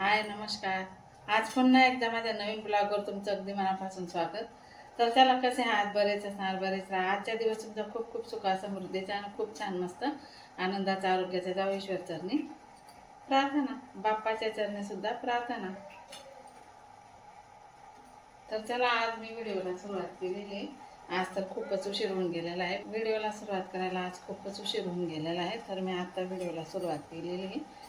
हाय नमस्कार. आज पुन्हा एकदा माझ्या नवीन ब्लॉगवर तुमचं अगदी मनापासून स्वागत. तर त्याला कसे आहात? बरेच असणार बरेच राहा. आजच्या दिवस तुमचा खूप खूप सुखा समृद्धीचा आणि खूप छान मस्त आनंदाचा आरोग्याचा जाऊ ईश्वर चरणी. प्रार्थना. बाप्पाच्या चरणीसुद्धा प्रार्थना. तर चला आज मी व्हिडिओला सुरुवात केलेली. आहे आज तर खूपच उशीर होऊन गेलेला आहे. व्हिडिओला सुरुवात करायला आज खूपच उशीर होऊन गेलेला आहे. तर मी आत्ता व्हिडिओला सुरुवात केलेली आहे.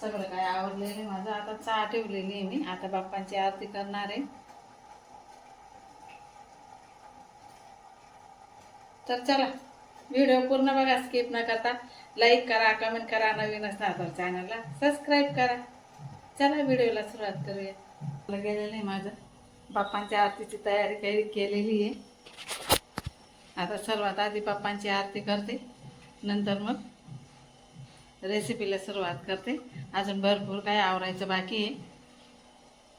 सगळं काय आवडलेलं आहे माझं. आता चहा ठेवलेली आहे मी आता बाप्पांची आरती करणार आहे. तर चला व्हिडिओ पूर्ण बघा स्किप न करता. लाईक करा कमेंट करा नवीन असणार तर चॅनलला सबस्क्राईब करा. चला व्हिडिओला सुरुवात करूया. गेलेलं आहे माझं. बाप्पांच्या आरतीची तयारी काही केलेली आहे. आता सर्वात आधी बाप्पांची आरती करते. नंतर मग रेसिपीला सुरुवात करते. अजून भरपूर काय आवरायचं बाकी आहे.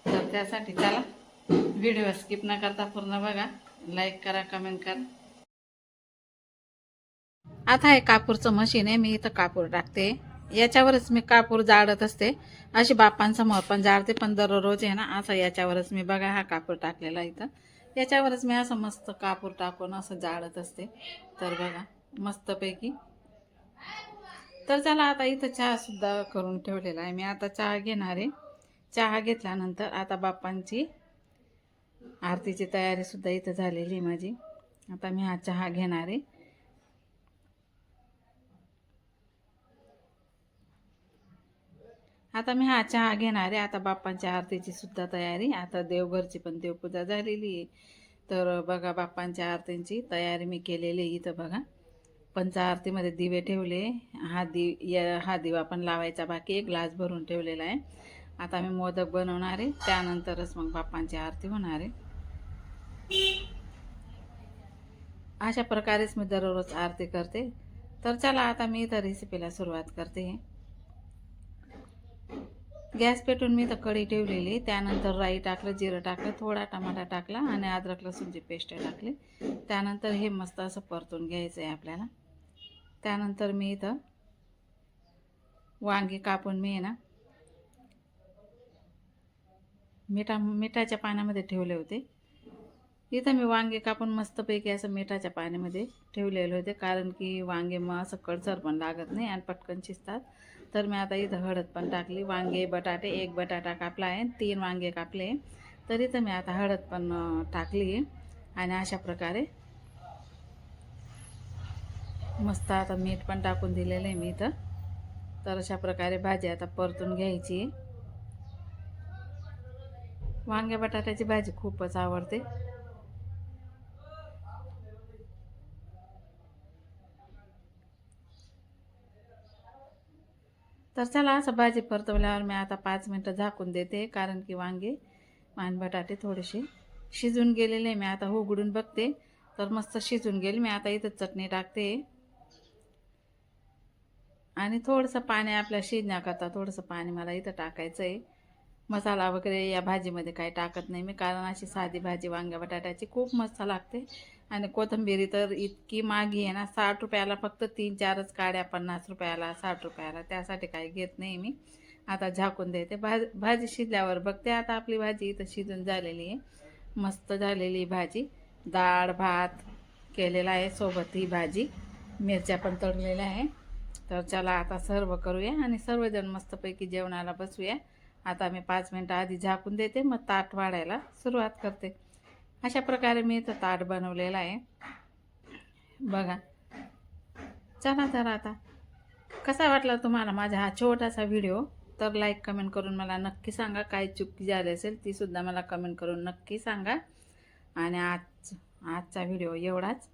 तर त्यासाठी चला व्हिडिओ स्किप न करता पूर्ण बघा. लाईक करा कमेंट करा. आता हे कापूरचं मशीन आहे मी इथं कापूर टाकते. याच्यावरच मी कापूर जाळत असते. अशी बाप्पांसमोर पण जाळते पण दररोज आहे ना असं याच्यावरच मी बघा हा कापूर टाकलेला इथं. याच्यावरच मी असं मस्त कापूर टाकून असं जाळत असते. तर बघा मस्तपैकी तर चला आता इथं चहासुद्धा करून ठेवलेला आहे. मी आता चहा घेणार आहे. चहा घेतल्यानंतर आता बाप्पांची आरतीची तयारीसुद्धा इथं झालेली आहे माझी. आता मी हा चहा घेणार आहे. आता मी हा चहा घेणार आहे. आता बाप्पांच्या आरतीची सुद्धा तयारी आता देवघरची पण देवपूजा झालेली आहे. तर बघा बाप्पांच्या आरतींची तयारी मी केलेली आहे इथं बघा. पंचाआरतीमध्ये दिवे ठेवले. हा दिव या हा दिवा पण लावायचा. बाकी एक ग्लास भरून ठेवलेला आहे. आता मी मोदक बनवणार आहे. त्यानंतरच मग बाप्पांची आरती होणार आहे. अशा प्रकारेच मी दररोज आरती करते. तर चला आता मी इथं रेसिपीला सुरुवात करते. गॅस पेटून मी तर कढी ठेवलेली. त्यानंतर राई टाकलं जिरं टाकलं थोडा टमाटा टाकला आणि अद्रक लसूणची पेस्ट टाकली. त्यानंतर हे मस्त असं परतून घ्यायचं आहे आपल्याला. त्यानंतर मी इथं वांगी कापून मी आहे ना मिठा मिठाच्या पाण्यामध्ये ठेवले होते. इथं मी वांगे कापून मस्तपैकी असं मिठाच्या पाण्यामध्ये ठेवलेले होते कारण की वांगे मग असं कडसर पण लागत नाही आणि पटकन शिजतात. तर मी आता इथं हळद पण टाकली. वांगे बटाटे एक बटाटा कापला आहे तीन वांगे कापले. तर इथं मी आता हळद पण टाकली आहे आणि अशा प्रकारे मस्त आता मीठ पण टाकून दिलेलं आहे मी इथं. तर अशा प्रकारे भाजी आता परतून घ्यायची. वांग्या बटाट्याची भाजी खूपच आवडते. तर चला असं भाजी परतवल्यावर मी आता पाच मिनटं झाकून देते कारण की वांगे मान बटाटे थोडेसे शिजून गेलेले मी आता उघडून बघते. तर मस्त शिजून गेले. मी आता इथं चटणी टाकते. आणि थोडंसं पाणी आपल्या शिजण्याकरता थोडंसं पाणी मला इथं टाकायचं आहे मसाला वगैरे या भाजीमध्ये काही टाकत नाही मी कारण अशी साधी भाजी वांग्या बटाट्याची खूप मस्त लागते. आणि कोथंबिरी तर इतकी मागी आहे ना साठ रुपयाला फक्त तीन चारच काड्या पन्नास रुपयाला साठ रुपयाला त्यासाठी काही घेत नाही मी. आता झाकून देते. भाज भाजी शिजल्यावर बघते आता आपली भाजी इथं शिजून झालेली आहे. मस्त झालेली भाजी. डाळ भात केलेला आहे सोबत ही भाजी. मिरच्या पण तळलेल्या आहे. तर चला आता सर्व करूया आणि सर्वजण मस्तपैकी जेवणाला बसूया. आता मी पाच मिनटं आधी झाकून देते मग ताट वाढायला सुरुवात करते. अशा प्रकारे मी इथं ताट बनवलेला आहे. बघा. चला तर आता. कसा वाटला तुम्हाला माझा हा छोटासा व्हिडिओ? तर लाईक कमेंट करून मला नक्की सांगा. काय चुकी झाली असेल तीसुद्धा मला कमेंट करून नक्की सांगा. आणि आज आजचा व्हिडिओ एवढाच.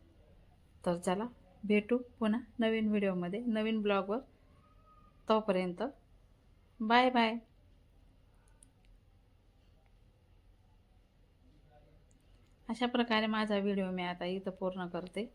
तर चला. भेटू पुन्हा नवीन व्हिडिओमध्ये नवीन ब्लॉगवर. तोपर्यंत बाय बाय. अशा प्रकारे माझा व्हिडिओ मी आता इथं पूर्ण करते.